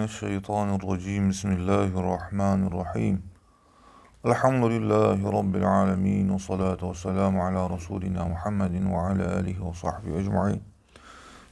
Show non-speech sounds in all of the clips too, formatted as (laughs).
Euzubillahimineşşeytanirracim. Bismillahirrahmanirrahim. Elhamdülillahi Rabbil alemin. Ve salatu ve selamu ala Resulina Muhammedin ve ala alihi ve sahbihi ecma'in.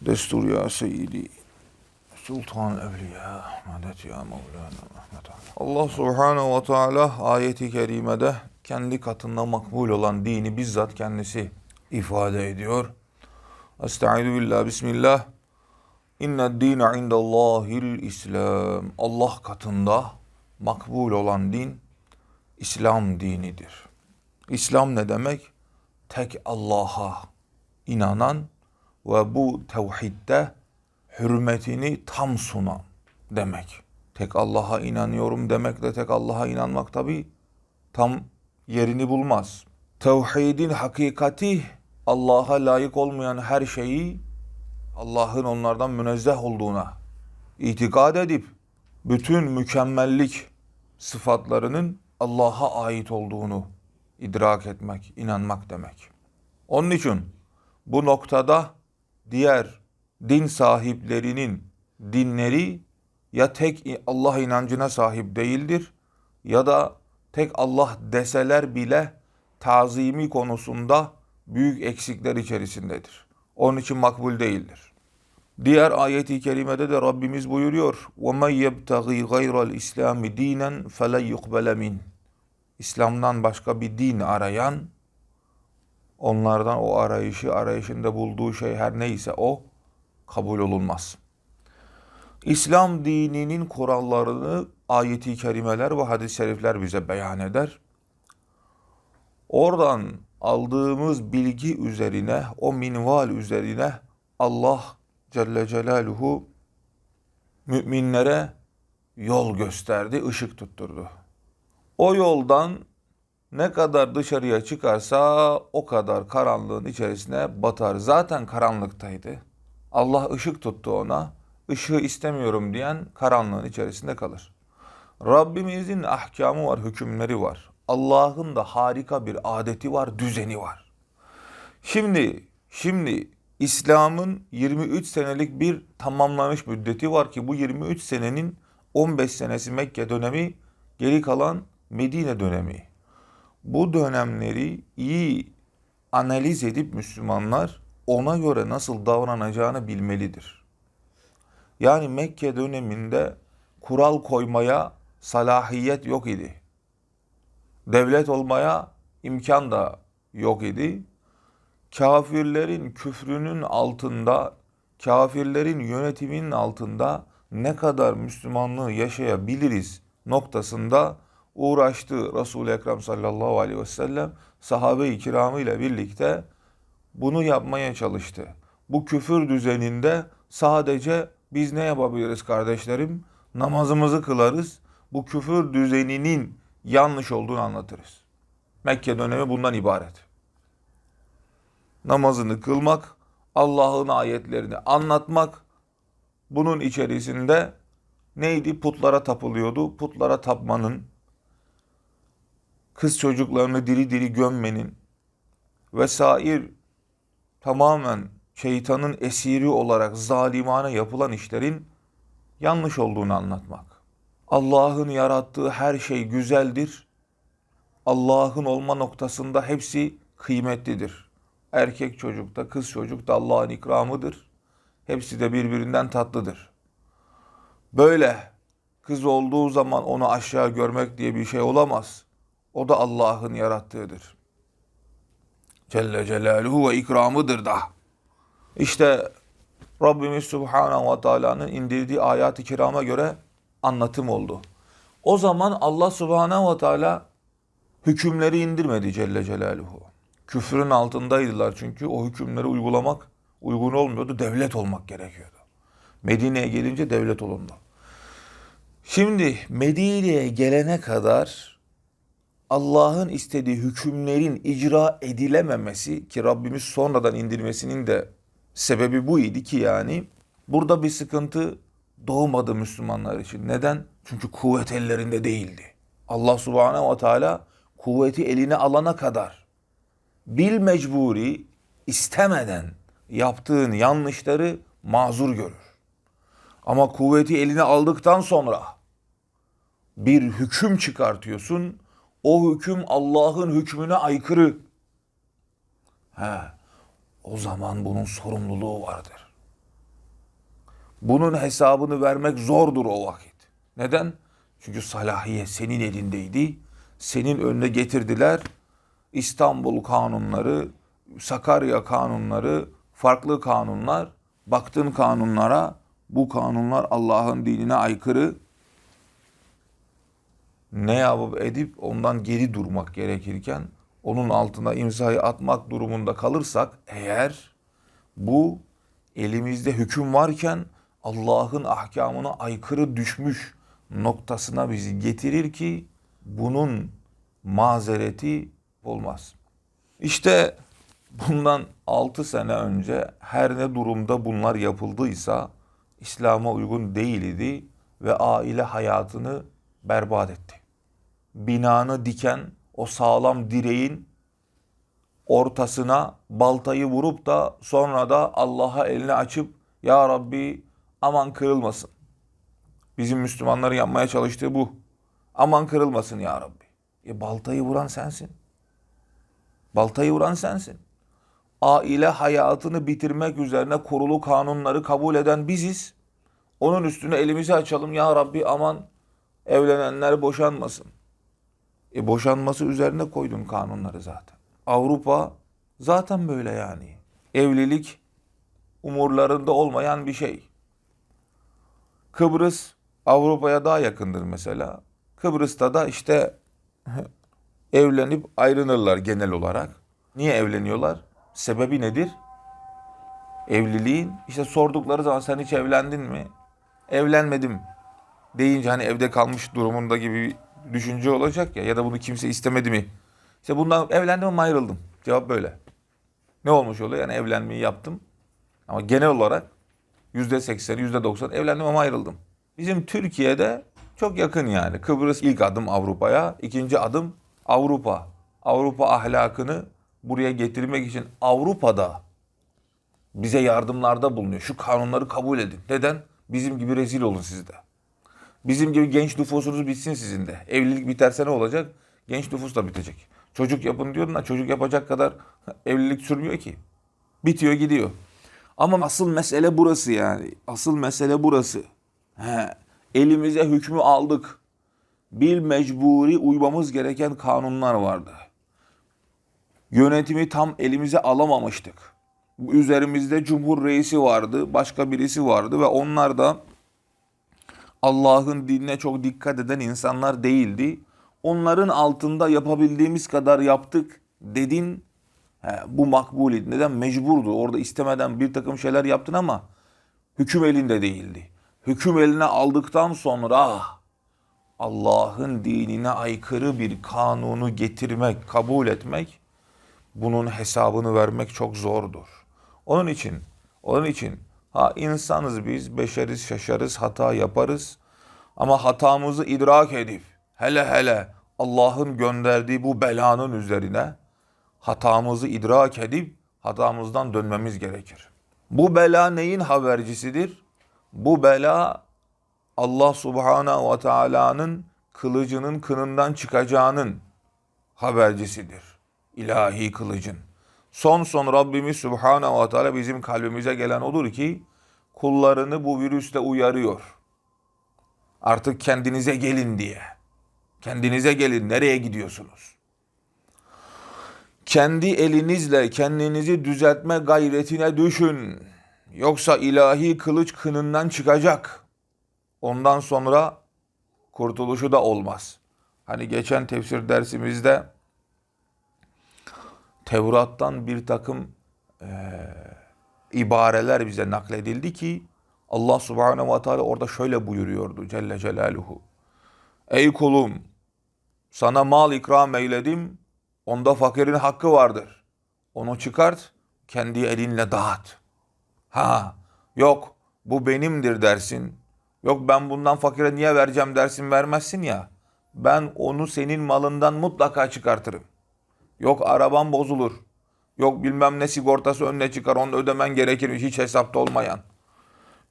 Destur ya seyyidi. Sultan Evliya. Medet ya Mevlana Mehmet. Allah Subhanahu ve Teala ayeti kerimede kendi katında makbul olan dini bizzat kendisi ifade ediyor. Estaizu billah, bismillah. İnne dîne indallâhil İslam. Allah katında makbul olan din İslam dinidir. İslam ne demek? Tek Allah'a inanan ve bu tevhidde hürmetini tam sunan demek. Tek Allah'a inanıyorum demekle tek Allah'a inanmak tabi tam yerini bulmaz. Tevhidin hakikati Allah'a layık olmayan her şeyi Allah'ın onlardan münezzeh olduğuna itikad edip bütün mükemmellik sıfatlarının Allah'a ait olduğunu idrak etmek, inanmak demek. Onun için bu noktada diğer din sahiplerinin dinleri ya tek Allah inancına sahip değildir ya da tek Allah deseler bile tazimi konusunda büyük eksikler içerisindedir Onun için makbul değildir. Diğer ayeti kerimede de Rabbimiz buyuruyor. وَمَنْ يَبْتَغِي غَيْرَ الْاِسْلَامِ د۪ينًا فَلَنْ يُقْبَلَ مِنْ İslam'dan başka bir din arayan, onlardan o arayışı, arayışında bulduğu şey her neyse o kabul olunmaz. İslam dininin kurallarını ayeti kerimeler ve hadis-i şerifler bize beyan eder. Oradan aldığımız bilgi üzerine, o minval üzerine Allah Celle Celaluhu müminlere yol gösterdi, ışık tutturdu. O yoldan ne kadar dışarıya çıkarsa o kadar karanlığın içerisine batar. Zaten karanlıktaydı. Allah ışık tuttu ona. Işığı istemiyorum diyen karanlığın içerisinde kalır. Rabbimizin ahkamı var, hükümleri var. Allah'ın da harika bir adeti var, düzeni var. Şimdi, şimdi İslam'ın 23 senelik bir tamamlanış müddeti var ki bu 23 senenin 15 senesi Mekke dönemi, geri kalan Medine dönemi. Bu dönemleri iyi analiz edip Müslümanlar ona göre nasıl davranacağını bilmelidir. Yani Mekke döneminde kural koymaya salahiyet yok idi. Devlet olmaya imkan da yok idi kafirlerin küfrünün altında, kafirlerin yönetiminin altında ne kadar Müslümanlığı yaşayabiliriz noktasında uğraştı Resul-i Ekrem sallallahu aleyhi ve sellem sahabe-i kiramı ile birlikte bunu yapmaya çalıştı. Bu küfür düzeninde sadece biz ne yapabiliriz kardeşlerim? Namazımızı kılarız. Bu küfür düzeninin yanlış olduğunu anlatırız. Mekke dönemi bundan ibaret namazını kılmak, Allah'ın ayetlerini anlatmak. Bunun içerisinde neydi? Putlara tapılıyordu. Putlara tapmanın, kız çocuklarını diri diri gömmenin vesair tamamen şeytanın esiri olarak zalimane yapılan işlerin yanlış olduğunu anlatmak. Allah'ın yarattığı her şey güzeldir. Allah'ın olma noktasında hepsi kıymetlidir. Erkek çocuk da kız çocuk da Allah'ın ikramıdır. Hepsi de birbirinden tatlıdır. Böyle kız olduğu zaman onu aşağı görmek diye bir şey olamaz. O da Allah'ın yarattığıdır. Celle Celaluhu ve ikramıdır da. İşte Rabbimiz Subhanahu ve Taala'nın indirdiği ayat-ı kirama göre anlatım oldu. O zaman Allah Subhanahu ve Teala hükümleri indirmedi Celle Celaluhu. Küfrün altındaydılar çünkü o hükümleri uygulamak uygun olmuyordu. Devlet olmak gerekiyordu. Medine'ye gelince devlet olundu. Şimdi Medine'ye gelene kadar Allah'ın istediği hükümlerin icra edilememesi ki Rabbimiz sonradan indirmesinin de sebebi bu idi ki yani burada bir sıkıntı doğmadı Müslümanlar için. Neden? Çünkü kuvvet ellerinde değildi. Allah subhanehu ve teala kuvveti eline alana kadar bil mecburi istemeden yaptığın yanlışları mazur görür. Ama kuvveti eline aldıktan sonra bir hüküm çıkartıyorsun. O hüküm Allah'ın hükmüne aykırı. He, o zaman bunun sorumluluğu vardır. Bunun hesabını vermek zordur o vakit. Neden? Çünkü salahiyet senin elindeydi. Senin önüne getirdiler. İstanbul kanunları, Sakarya kanunları, farklı kanunlar. Baktın kanunlara, bu kanunlar Allah'ın dinine aykırı. Ne yapıp edip ondan geri durmak gerekirken onun altına imzayı atmak durumunda kalırsak eğer bu elimizde hüküm varken Allah'ın ahkamına aykırı düşmüş noktasına bizi getirir ki bunun mazereti olmaz. İşte bundan 6 sene önce her ne durumda bunlar yapıldıysa İslam'a uygun değildi ve aile hayatını berbat etti. Binanı diken o sağlam direğin ortasına baltayı vurup da sonra da Allah'a elini açıp ya Rabbi aman kırılmasın. Bizim Müslümanların yapmaya çalıştığı bu. Aman kırılmasın ya Rabbi. E baltayı vuran sensin. Baltayı vuran sensin. Aile hayatını bitirmek üzerine kurulu kanunları kabul eden biziz. Onun üstüne elimizi açalım ya Rabbi aman evlenenler boşanmasın. E boşanması üzerine koydun kanunları zaten. Avrupa zaten böyle yani. Evlilik umurlarında olmayan bir şey. Kıbrıs Avrupa'ya daha yakındır mesela. Kıbrıs'ta da işte (laughs) evlenip ayrılırlar genel olarak. Niye evleniyorlar? Sebebi nedir? Evliliğin işte sordukları zaman sen hiç evlendin mi? Evlenmedim deyince hani evde kalmış durumunda gibi bir düşünce olacak ya ya da bunu kimse istemedi mi? İşte bundan evlendim ama ayrıldım. Cevap böyle. Ne olmuş oluyor? Yani evlenmeyi yaptım. Ama genel olarak yüzde sekseni, yüzde doksan evlendim ama ayrıldım. Bizim Türkiye'de çok yakın yani. Kıbrıs ilk adım Avrupa'ya, ikinci adım Avrupa. Avrupa ahlakını buraya getirmek için Avrupa'da bize yardımlarda bulunuyor. Şu kanunları kabul edin. Neden? Bizim gibi rezil olun siz de. Bizim gibi genç nüfusunuz bitsin sizin de. Evlilik biterse ne olacak? Genç nüfus da bitecek. Çocuk yapın diyordun da çocuk yapacak kadar (laughs) evlilik sürmüyor ki. Bitiyor gidiyor. Ama asıl mesele burası yani. Asıl mesele burası. He, elimize hükmü aldık. Bil mecburi uymamız gereken kanunlar vardı. Yönetimi tam elimize alamamıştık. Üzerimizde cumhur reisi vardı, başka birisi vardı ve onlar da Allah'ın dinine çok dikkat eden insanlar değildi. Onların altında yapabildiğimiz kadar yaptık dedin. Bu makbul idi. Neden? Mecburdu. Orada istemeden bir takım şeyler yaptın ama hüküm elinde değildi. Hüküm eline aldıktan sonra Allah'ın dinine aykırı bir kanunu getirmek, kabul etmek bunun hesabını vermek çok zordur. Onun için, onun için ha insanız biz, beşeriz, şaşarız, hata yaparız. Ama hatamızı idrak edip hele hele Allah'ın gönderdiği bu belanın üzerine hatamızı idrak edip hatamızdan dönmemiz gerekir. Bu bela neyin habercisidir? Bu bela Allah Subhanahu ve Taala'nın kılıcının kınından çıkacağının habercisidir. İlahi kılıcın. Son son Rabbimiz Subhanahu ve Teala bizim kalbimize gelen odur ki kullarını bu virüsle uyarıyor. Artık kendinize gelin diye. Kendinize gelin. Nereye gidiyorsunuz? Kendi elinizle kendinizi düzeltme gayretine düşün. Yoksa ilahi kılıç kınından çıkacak. Ondan sonra kurtuluşu da olmaz. Hani geçen tefsir dersimizde Tevrat'tan bir takım e, ibareler bize nakledildi ki Allah subhanehu ve teala orada şöyle buyuruyordu Celle Celaluhu. Ey kulum sana mal ikram eyledim onda fakirin hakkı vardır. Onu çıkart kendi elinle dağıt. Ha yok bu benimdir dersin. Yok ben bundan fakire niye vereceğim dersin vermezsin ya. Ben onu senin malından mutlaka çıkartırım. Yok araban bozulur. Yok bilmem ne sigortası önüne çıkar onu ödemen gerekir hiç hesapta olmayan.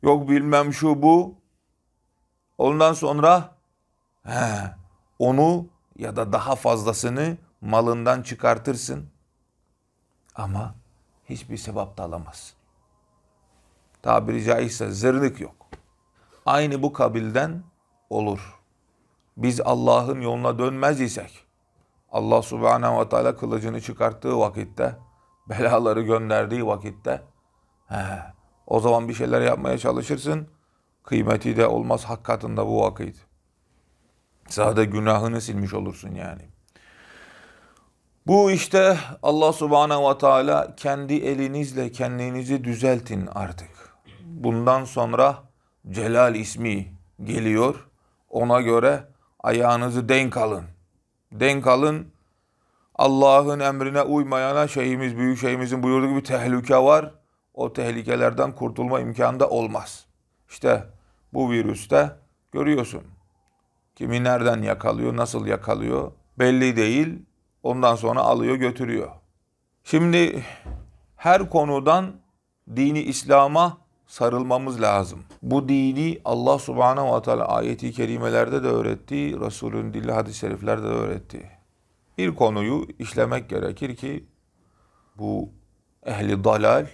Yok bilmem şu bu. Ondan sonra he, onu ya da daha fazlasını malından çıkartırsın. Ama hiçbir sevap da alamazsın. Tabiri caizse zırnık yok. Aynı bu kabilden olur. Biz Allah'ın yoluna dönmez isek, Allah subhanehu ve teala kılıcını çıkarttığı vakitte, belaları gönderdiği vakitte, he, o zaman bir şeyler yapmaya çalışırsın, kıymeti de olmaz hak katında bu vakit. Sadece günahını silmiş olursun yani. Bu işte Allah subhanehu ve teala kendi elinizle kendinizi düzeltin artık. Bundan sonra Celal ismi geliyor. Ona göre ayağınızı denk alın. Denk alın. Allah'ın emrine uymayana şeyimiz, büyük şeyimizin buyurduğu gibi tehlike var. O tehlikelerden kurtulma imkanı da olmaz. İşte bu virüste görüyorsun. Kimi nereden yakalıyor, nasıl yakalıyor belli değil. Ondan sonra alıyor götürüyor. Şimdi her konudan dini İslam'a sarılmamız lazım. Bu dini Allah subhanehu ve teala ayeti kerimelerde de öğretti, Resulün dili hadis-i şeriflerde de öğretti. Bir konuyu işlemek gerekir ki bu ehli dalal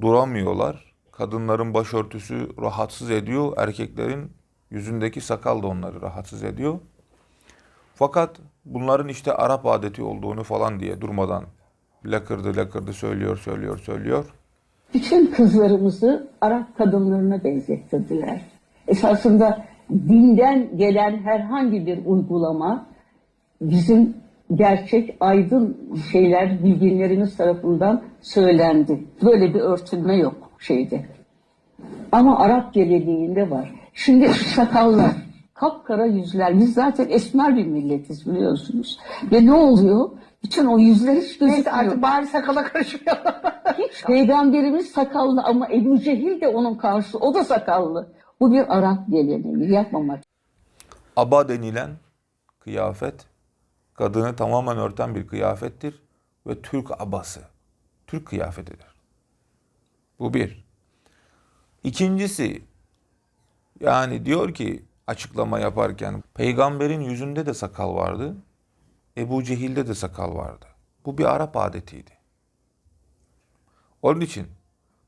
duramıyorlar. Kadınların başörtüsü rahatsız ediyor, erkeklerin yüzündeki sakal da onları rahatsız ediyor. Fakat bunların işte Arap adeti olduğunu falan diye durmadan lakırdı lakırdı söylüyor, söylüyor, söylüyor. Bütün kızlarımızı Arap kadınlarına benzettirdiler. Esasında dinden gelen herhangi bir uygulama bizim gerçek aydın şeyler bilginlerimiz tarafından söylendi. Böyle bir örtülme yok şeyde. Ama Arap geleneğinde var. Şimdi sakallar, kapkara yüzler. Biz zaten esmer bir milletiz biliyorsunuz. Ve ne oluyor? Bütün o yüzler hiç Neyse gözükmüyor. artık bari sakala karışmayalım. Hiç peygamberimiz sakallı ama Ebu Cehil de onun karşısı. O da sakallı. Bu bir Arap geleneği. Yapmamak. Aba denilen kıyafet kadını tamamen örten bir kıyafettir ve Türk abası. Türk kıyafetidir. Bu bir. İkincisi yani diyor ki açıklama yaparken peygamberin yüzünde de sakal vardı. Ebu Cehil'de de sakal vardı. Bu bir Arap adetiydi. Onun için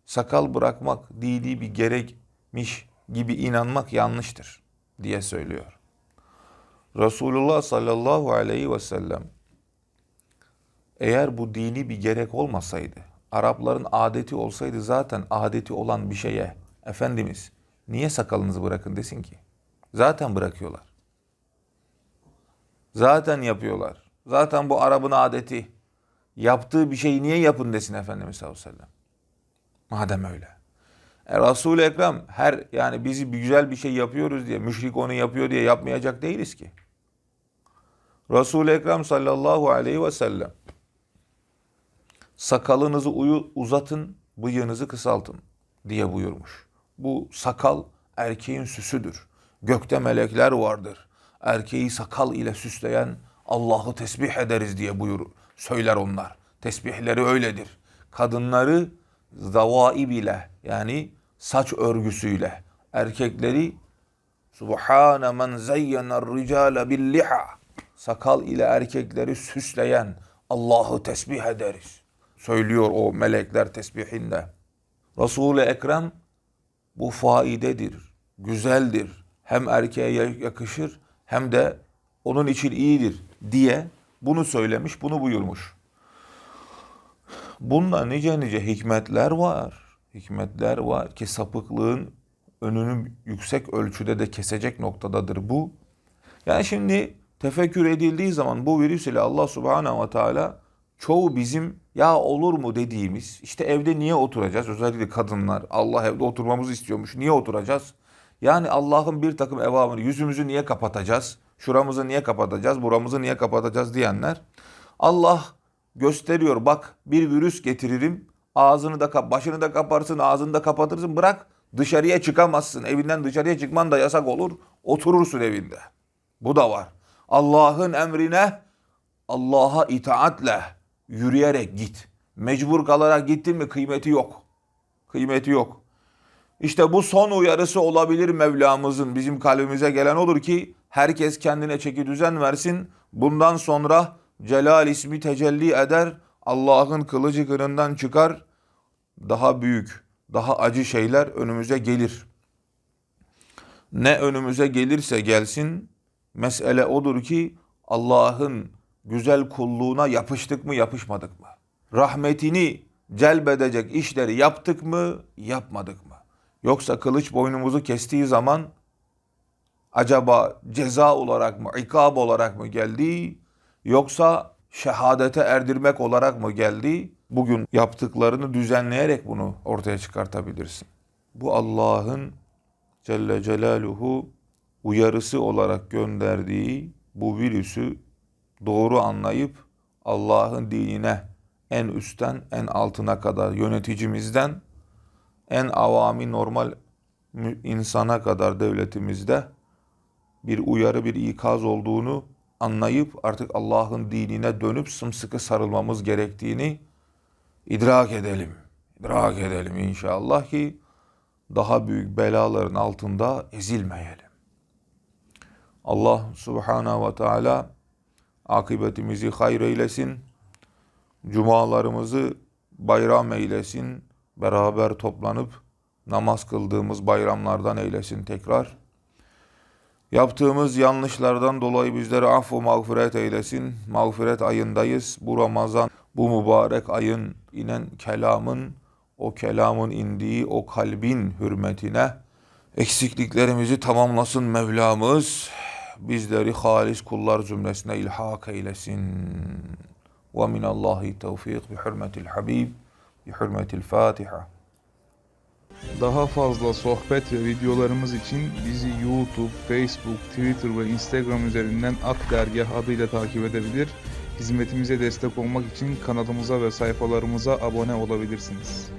sakal bırakmak dini bir gerekmiş gibi inanmak yanlıştır diye söylüyor. Resulullah sallallahu aleyhi ve sellem eğer bu dini bir gerek olmasaydı, Arapların adeti olsaydı zaten adeti olan bir şeye Efendimiz niye sakalınızı bırakın desin ki? Zaten bırakıyorlar. Zaten yapıyorlar. Zaten bu Arap'ın adeti. Yaptığı bir şeyi niye yapın desin Efendimiz sallallahu aleyhi ve sellem. Madem öyle. E, Resul-i Ekrem her yani bizi bir güzel bir şey yapıyoruz diye müşrik onu yapıyor diye yapmayacak değiliz ki. Resul-i Ekrem sallallahu aleyhi ve sellem sakalınızı uyu, uzatın, bıyığınızı kısaltın diye buyurmuş. Bu sakal erkeğin süsüdür. Gökte melekler vardır. Erkeği sakal ile süsleyen Allah'ı tesbih ederiz diye buyur, söyler onlar. Tesbihleri öyledir. Kadınları zavaib ile yani saç örgüsüyle, erkekleri Subhane men zeyyener ricale bil. Sakal ile erkekleri süsleyen Allah'ı tesbih ederiz. Söylüyor o melekler tesbihinde. Resul-i Ekrem bu faidedir, güzeldir. Hem erkeğe yakışır hem de onun için iyidir diye bunu söylemiş, bunu buyurmuş. Bunda nice nice hikmetler var. Hikmetler var ki sapıklığın önünü yüksek ölçüde de kesecek noktadadır bu. Yani şimdi tefekkür edildiği zaman bu virüs ile Allah subhanehu ve teala çoğu bizim ya olur mu dediğimiz işte evde niye oturacağız özellikle kadınlar Allah evde oturmamızı istiyormuş niye oturacağız? Yani Allah'ın bir takım evamını yüzümüzü niye kapatacağız? Şuramızı niye kapatacağız? Buramızı niye kapatacağız diyenler Allah gösteriyor bak bir virüs getiririm ağzını da kap başını da kaparsın ağzını da kapatırsın bırak dışarıya çıkamazsın evinden dışarıya çıkman da yasak olur oturursun evinde. Bu da var. Allah'ın emrine Allah'a itaatle yürüyerek git. Mecbur kalarak gittin mi kıymeti yok. Kıymeti yok. İşte bu son uyarısı olabilir Mevlamızın. Bizim kalbimize gelen olur ki herkes kendine çeki düzen versin. Bundan sonra Celal ismi tecelli eder. Allah'ın kılıcı kırından çıkar. Daha büyük, daha acı şeyler önümüze gelir. Ne önümüze gelirse gelsin mesele odur ki Allah'ın güzel kulluğuna yapıştık mı yapışmadık mı? Rahmetini celbedecek işleri yaptık mı yapmadık mı? Yoksa kılıç boynumuzu kestiği zaman acaba ceza olarak mı, ikab olarak mı geldi yoksa şehadete erdirmek olarak mı geldi? Bugün yaptıklarını düzenleyerek bunu ortaya çıkartabilirsin. Bu Allah'ın Celle Celaluhu uyarısı olarak gönderdiği bu virüsü doğru anlayıp Allah'ın dinine en üstten en altına kadar yöneticimizden en avami normal insana kadar devletimizde bir uyarı, bir ikaz olduğunu anlayıp artık Allah'ın dinine dönüp sımsıkı sarılmamız gerektiğini idrak edelim. İdrak edelim inşallah ki daha büyük belaların altında ezilmeyelim. Allah subhanahu ve teala akıbetimizi hayır eylesin. Cumalarımızı bayram eylesin. Beraber toplanıp namaz kıldığımız bayramlardan eylesin tekrar. Yaptığımız yanlışlardan dolayı bizlere affu mağfiret eylesin. Mağfiret ayındayız. Bu Ramazan, bu mübarek ayın inen kelamın, o kelamın indiği o kalbin hürmetine eksikliklerimizi tamamlasın Mevlamız. Bizleri halis kullar cümlesine ilhak eylesin. Ve minallahi tevfik bi hürmetil habib, bi hürmetil fatiha. Daha fazla sohbet ve videolarımız için bizi YouTube, Facebook, Twitter ve Instagram üzerinden Ak Dergah adıyla takip edebilir, hizmetimize destek olmak için kanalımıza ve sayfalarımıza abone olabilirsiniz.